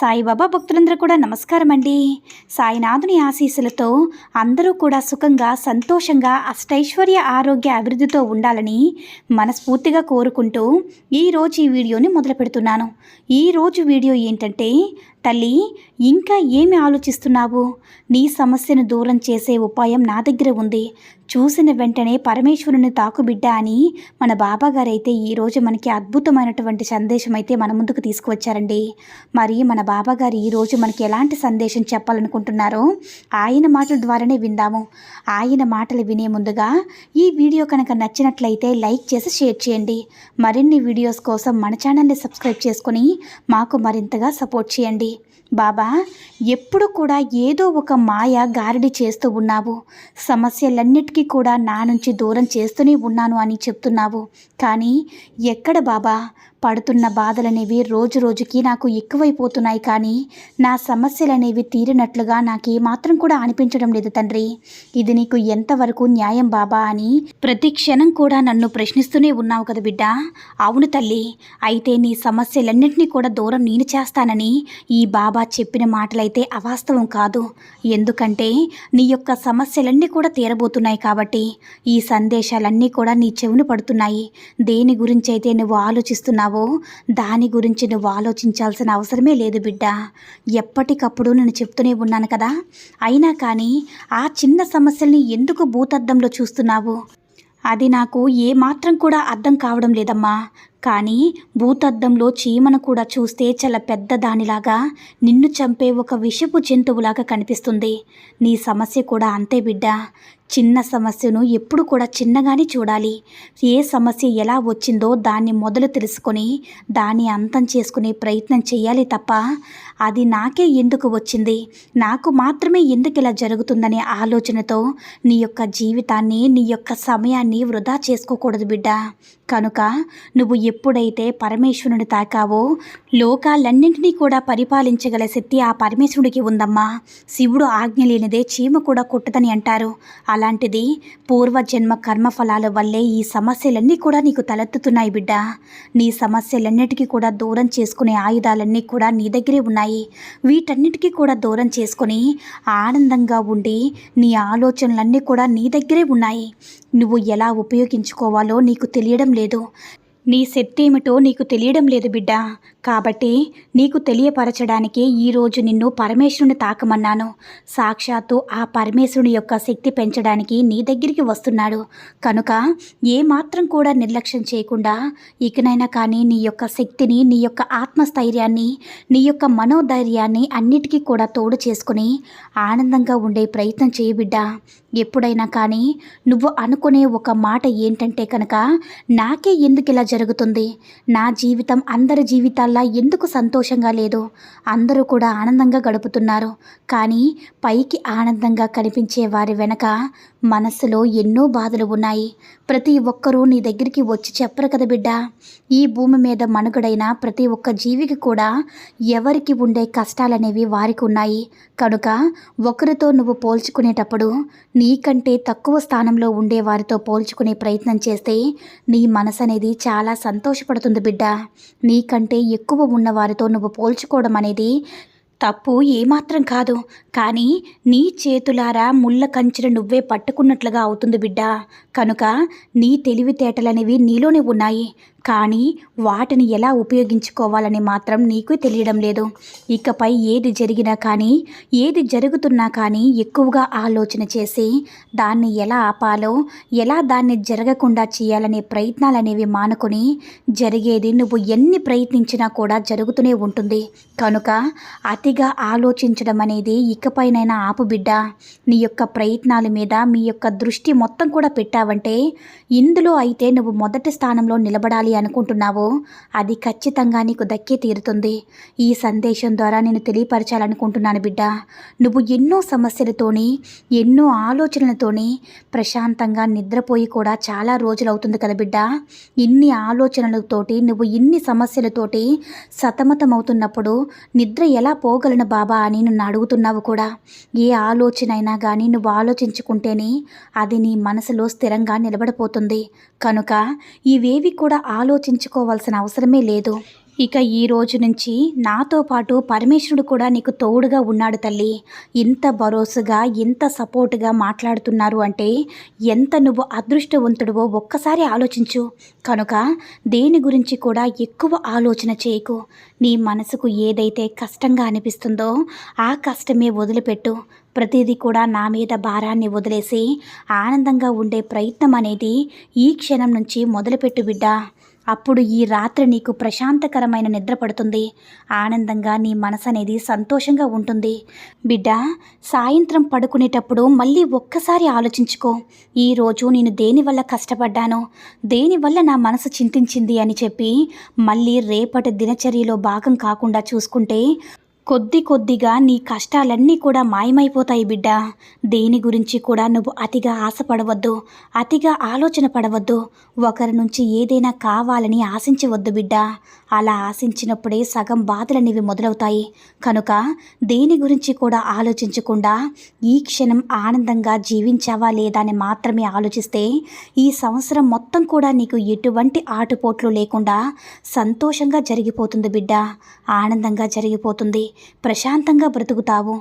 సాయిబాబా భక్తులందరూ కూడా నమస్కారం అండి సాయినాథుని ఆశీస్సులతో అందరూ కూడా సుఖంగా సంతోషంగా అష్టైశ్వర్య ఆరోగ్య అభివృద్ధితో ఉండాలని మనస్ఫూర్తిగా కోరుకుంటూ ఈరోజు ఈ వీడియోని మొదలు పెడుతున్నాను. ఈరోజు వీడియో ఏంటంటే తల్లి ఇంకా ఏమి ఆలోచిస్తున్నావు? నీ సమస్యను దూరం చేసే ఉపాయం నా దగ్గర ఉంది. చూసిన వెంటనే పరమేశ్వరుని తాకుబిడ్డ అని మన బాబాగారైతే ఈరోజు మనకి అద్భుతమైనటువంటి సందేశం అయితే మన ముందుకు తీసుకువచ్చారండి. మరి మన బాబాగారు ఈరోజు మనకి ఎలాంటి సందేశం చెప్పాలనుకుంటున్నారో ఆయన మాటల ద్వారానే విందాము. ఆయన మాటలు వినే ముందుగా ఈ వీడియో కనుక నచ్చినట్లయితే లైక్ చేసి షేర్ చేయండి. మరిన్ని వీడియోస్ కోసం మన ఛానల్ని సబ్స్క్రైబ్ చేసుకొని మాకు మరింతగా సపోర్ట్ చేయండి. బాబా ఎప్పుడు కూడా ఏదో ఒక మాయ గారడి చేస్తూ ఉన్నావు. సమస్యలన్నిటికీ కూడా నా నుంచి దూరం చేస్తూనే ఉన్నాను అని చెప్తున్నావు. కానీ ఎక్కడ బాబా? పడుతున్న బాధలనేవి రోజు రోజుకి నాకు ఎక్కువైపోతున్నాయి కానీ నా సమస్యలనేవి తీరినట్లుగా నాకు ఏమాత్రం కూడా అనిపించడం లేదు తండ్రి. ఇది నీకు ఎంతవరకు న్యాయం బాబా అని ప్రతి క్షణం కూడా నన్ను ప్రశ్నిస్తూనే ఉన్నావు కదా బిడ్డ. అవును తల్లి అయితే నీ సమస్యలన్నింటినీ కూడా దూరం నేను చేస్తానని ఈ బాబా చెప్పిన మాటలైతే అవాస్తవం కాదు. ఎందుకంటే నీ యొక్క సమస్యలన్నీ కూడా తీరబోతున్నాయి కాబట్టి ఈ సందేశాలన్నీ కూడా నీ చెవును పడుతున్నాయి. దేని గురించి అయితే నువ్వు ఆలోచిస్తున్నావు దాని గురించి నువ్వు ఆలోచించాల్సిన అవసరమే లేదు బిడ్డ. ఎప్పటికప్పుడు నేను చెప్తూనే ఉన్నాను కదా. అయినా కానీ ఆ చిన్న సమస్యల్ని ఎందుకు భూతద్దంలో చూస్తున్నావు? అది నాకు ఏమాత్రం కూడా అర్థం కావడం లేదమ్మా. కానీ భూతద్దంలో చీమను కూడా చూస్తే చాలా పెద్ద దానిలాగా నిన్ను చంపే ఒక విషపు జంతువులాగా కనిపిస్తుంది. నీ సమస్య కూడా అంతే బిడ్డ. చిన్న సమస్యను ఎప్పుడు కూడా చిన్నగానే చూడాలి. ఏ సమస్య ఎలా వచ్చిందో దాన్ని మొదలు తెలుసుకొని దాన్ని అంతం చేసుకునే ప్రయత్నం చేయాలి తప్ప అది నాకే ఎందుకు వచ్చింది? నాకు మాత్రమే ఎందుకు ఇలా జరుగుతుందనే ఆలోచనతో నీ యొక్క జీవితాన్ని నీ యొక్క సమయాన్ని వృధా చేసుకోకూడదు బిడ్డ. కనుక నువ్వు ఎప్పుడైతే పరమేశ్వరుని తాకావో లోకాలన్నింటినీ కూడా పరిపాలించగల శక్తి ఆ పరమేశ్వరుడికి ఉందమ్మా. శివుడు ఆజ్ఞ లేనిదే చీమ కూడా కొట్టదని అంటారు. అలాంటిది పూర్వజన్మ కర్మఫలాల వల్లే ఈ సమస్యలన్నీ కూడా నీకు తలెత్తుతున్నాయి బిడ్డ. నీ సమస్యలన్నిటికీ కూడా దూరం చేసుకునే ఆయుధాలన్నీ కూడా నీ దగ్గరే ఉన్నాయి. వీటన్నిటికీ కూడా దూరం చేసుకొని ఆనందంగా ఉండి నీ ఆలోచనలన్నీ కూడా నీ దగ్గరే ఉన్నాయి. నువ్వు ఎలా ఉపయోగించుకోవాలో నీకు తెలియడం లేదు. నీ శక్తి ఏమిటో నీకు తెలియడం లేదు బిడ్డా. కాబట్టి నీకు తెలియపరచడానికి ఈరోజు నిన్ను పరమేశ్వరుని తాకమన్నాను. సాక్షాత్తు ఆ పరమేశ్వరుని యొక్క శక్తి పెంచడానికి నీ దగ్గరికి వస్తున్నాడు. కనుక ఏమాత్రం కూడా నిర్లక్ష్యం చేయకుండా ఇకనైనా కానీ నీ యొక్క శక్తిని నీ యొక్క ఆత్మస్థైర్యాన్ని నీ యొక్క మనోధైర్యాన్ని అన్నిటికీ కూడా తోడు చేసుకుని ఆనందంగా ఉండే ప్రయత్నం చేయబిడ్డా ఎప్పుడైనా కానీ నువ్వు అనుకునే ఒక మాట ఏంటంటే కనుక నాకే ఎందుకు ఇలా జరుగుతుంది? నా జీవితం అందరి జీవితాలు వల్ల ఎందుకు సంతోషంగా లేదు అందరూ కూడా ఆనందంగా గడుపుతున్నారు. కానీ పైకి ఆనందంగా కనిపించే వారి వెనక మనస్సులో ఎన్నో బాధలు ఉన్నాయి. ప్రతి ఒక్కరూ నీ దగ్గరికి వచ్చి చెప్పరు కదా బిడ్డ. ఈ భూమి మీద మనుగడైన ప్రతి ఒక్క జీవికి కూడా ఎవరికి ఉండే కష్టాలనేవి వారికి ఉన్నాయి. కనుక ఒకరితో నువ్వు పోల్చుకునేటప్పుడు నీకంటే తక్కువ స్థానంలో ఉండే వారితో పోల్చుకునే ప్రయత్నం చేస్తే నీ మనసు అనేది చాలా సంతోషపడుతుంది బిడ్డ. నీకంటే ఎక్కువ ఉన్నవారితో నువ్వు పోల్చుకోవడం అనేది తప్పు ఏమాత్రం కాదు. కానీ నీ చేతులారా ముళ్ళ కంచెను నువ్వే పట్టుకున్నట్లుగా అవుతుంది బిడ్డ. కనుక నీ తెలివితేటలనేవి నీలోనే ఉన్నాయి. కానీ వాటిని ఎలా ఉపయోగించుకోవాలని మాత్రం నీకు తెలియడం లేదు. ఇకపై ఏది జరిగినా కానీ ఏది జరుగుతున్నా కానీ ఎక్కువగా ఆలోచన చేసి దాన్ని ఎలా ఆపాలో ఎలా దాన్ని జరగకుండా చేయాలనే ప్రయత్నాలు అనేవి మానుకొని జరిగేది నువ్వు ఎన్ని ప్రయత్నించినా కూడా జరుగుతూనే ఉంటుంది. కనుక అతిగా ఆలోచించడం అనేది ఇకపైనైనా ఆపు బిడ్డ. నీ యొక్క ప్రయత్నాల మీద మీ యొక్క దృష్టి మొత్తం కూడా పెట్టావంటే ఇందులో అయితే నువ్వు మొదటి స్థానంలో నిలబడాలి అనుకుంటున్నావో? అది ఖచ్చితంగా నీకు దక్కి తీరుతుంది. ఈ సందేశం ద్వారా నేను తెలియపరచాలనుకుంటున్నాను బిడ్డ. నువ్వు ఎన్నో సమస్యలతోని ఎన్నో ఆలోచనలతోని ప్రశాంతంగా నిద్రపోయి కూడా చాలా రోజులు అవుతుంది కదా బిడ్డ. ఇన్ని ఆలోచనలతోటి నువ్వు ఇన్ని సమస్యలతోటి సతమతమవుతున్నప్పుడు నిద్ర ఎలా పోగలను బాబా అని నన్ను అడుగుతున్నావు కూడా. ఏ ఆలోచన అయినా కానీ నువ్వు ఆలోచించుకుంటేనే అది నీ మనసులో స్థిరంగా నిలబడిపోతుంది. కనుక ఇవేవి కూడా ఆలోచించుకోవాల్సిన అవసరమే లేదు. ఇక ఈ రోజు నుంచి నాతో పాటు పరమేశ్వరుడు కూడా నీకు తోడుగా ఉన్నాడు తల్లి. ఇంత భరోసాగా ఇంత సపోర్టుగా మాట్లాడుతున్నారు అంటే ఎంత నువ్వు అదృష్టవంతుడివో ఒక్కసారి ఆలోచించు. కనుక దేని గురించి కూడా ఎక్కువ ఆలోచన చేయకు. నీ మనసుకు ఏదైతే కష్టంగా అనిపిస్తుందో ఆ కష్టమే వదిలిపెట్టు. ప్రతిదీ కూడా నా మీద భారాన్ని వదిలేసి ఆనందంగా ఉండే ప్రయత్నం అనేది ఈ క్షణం నుంచి మొదలుపెట్టు బిడ్డ. అప్పుడు ఈ రాత్రి నీకు ప్రశాంతకరమైన నిద్ర పడుతుంది. ఆనందంగా నీ మనసు అనేది సంతోషంగా ఉంటుంది. బిడ్డ సాయంత్రం పడుకునేటప్పుడు మళ్ళీ ఒక్కసారి ఆలోచించుకో. ఈరోజు నేను దేనివల్ల కష్టపడ్డాను దేనివల్ల నా మనసు చింతించింది అని చెప్పి మళ్ళీ రేపటి దినచర్యలో భాగం కాకుండా చూసుకుంటే కొద్ది కొద్దిగా నీ కష్టాలన్నీ కూడా మాయమైపోతాయి బిడ్డ. దేని గురించి కూడా నువ్వు అతిగా ఆశపడవద్దు. అతిగా ఆలోచన పడవద్దు. ఒకరి నుంచి ఏదైనా కావాలని ఆశించవద్దు బిడ్డ. అలా ఆశించినప్పుడే సగం బాధలనేవి మొదలవుతాయి. కనుక దేని గురించి కూడా ఆలోచించకుండా ఈ క్షణం ఆనందంగా జీవించావా లేదా అని మాత్రమే ఆలోచిస్తే ఈ సంవత్సరం మొత్తం కూడా నీకు ఎటువంటి ఆటుపోట్లు లేకుండా సంతోషంగా జరిగిపోతుంది బిడ్డ. ఆనందంగా జరిగిపోతుంది. ప్రశాంతంగా బ్రతుకుతావు.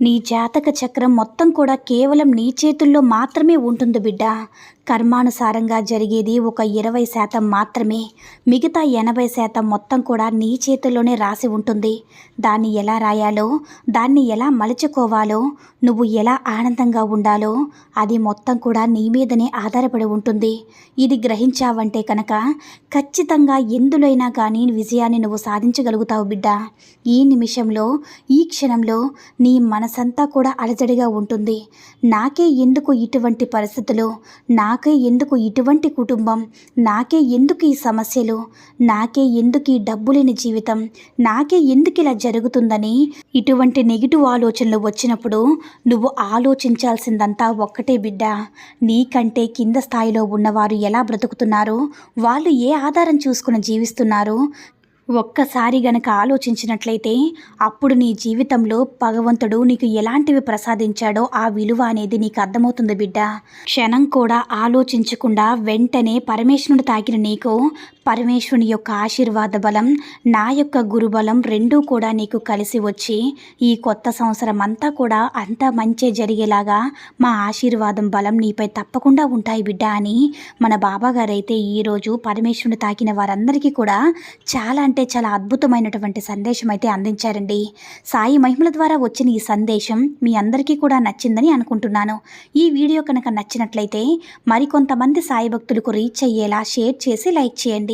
నీ జాతక చక్రం మొత్తం కూడా కేవలం నీ చేతుల్లో మాత్రమే ఉంటుంది బిడ్డ కర్మానుసారంగా జరిగేది ఒక ఇరవై శాతం మాత్రమే. మిగతా ఎనభై శాతం మొత్తం కూడా నీ చేతుల్లోనే రాసి ఉంటుంది. దాన్ని ఎలా రాయాలో దాన్ని ఎలా మలుచుకోవాలో నువ్వు ఎలా ఆనందంగా ఉండాలో అది మొత్తం కూడా నీ మీదనే ఆధారపడి ఉంటుంది. ఇది గ్రహించావంటే కనుక ఖచ్చితంగా ఎందులైనా కానీ విజయాన్ని నువ్వు సాధించగలుగుతావు బిడ్డ. ఈ నిమిషంలో ఈ క్షణంలో నీ మనసంతా కూడా అలజడిగా ఉంటుంది. నాకే ఎందుకు ఇటువంటి పరిస్థితులు? నా నాకే ఎందుకు ఇటువంటి కుటుంబం? నాకే ఎందుకు ఈ సమస్యలు? నాకే ఎందుకు ఈ డబ్బు లేని జీవితం? నాకే ఎందుకు ఇలా జరుగుతుందని? ఇటువంటి నెగిటివ్ ఆలోచనలు వచ్చినప్పుడు నువ్వు ఆలోచించాల్సిందంతా ఒక్కటే బిడ్డ. నీకంటే కింద స్థాయిలో ఉన్నవారు ఎలా బ్రతుకుతున్నారో? వాళ్ళు ఏ ఆధారం చూసుకుని జీవిస్తున్నారు? ఒక్కసారి గనక ఆలోచించినట్లయితే అప్పుడు నీ జీవితంలో భగవంతుడు నీకు ఎలాంటివి ప్రసాదించాడో ఆ విలువ అనేది నీకు అర్థమవుతుంది బిడ్డ. క్షణం కూడా ఆలోచించకుండా వెంటనే పరమేశ్వరుడు తాకిన నీకు పరమేశ్వరుని యొక్క ఆశీర్వాద బలం నా యొక్క గురుబలం రెండూ కూడా నీకు కలిసి వచ్చి ఈ కొత్త సంవత్సరం అంతా కూడా అంతా మంచి జరిగేలాగా మా ఆశీర్వాదం బలం నీపై తప్పకుండా ఉంటాయి బిడ్డ అని మన బాబాగారైతే ఈరోజు పరమేశ్వరుని తాకిన వారందరికీ కూడా చాలా అంటే చాలా అద్భుతమైనటువంటి సందేశం అయితే అందించారండి. సాయి మహిమల ద్వారా వచ్చిన ఈ సందేశం మీ అందరికీ కూడా నచ్చిందని అనుకుంటున్నాను. ఈ వీడియో కనుక నచ్చినట్లయితే మరికొంతమంది సాయి భక్తులకు రీచ్ అయ్యేలా షేర్ చేసి లైక్ చేయండి.